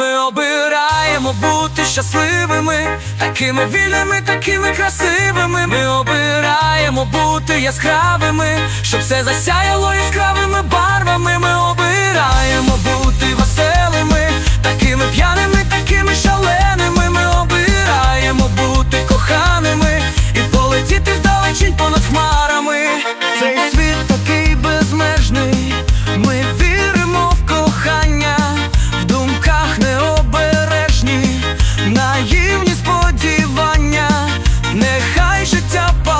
Ми обираємо бути щасливими, такими вільними, такими красивими. Ми обираємо бути яскравими, щоб все засяяло життя.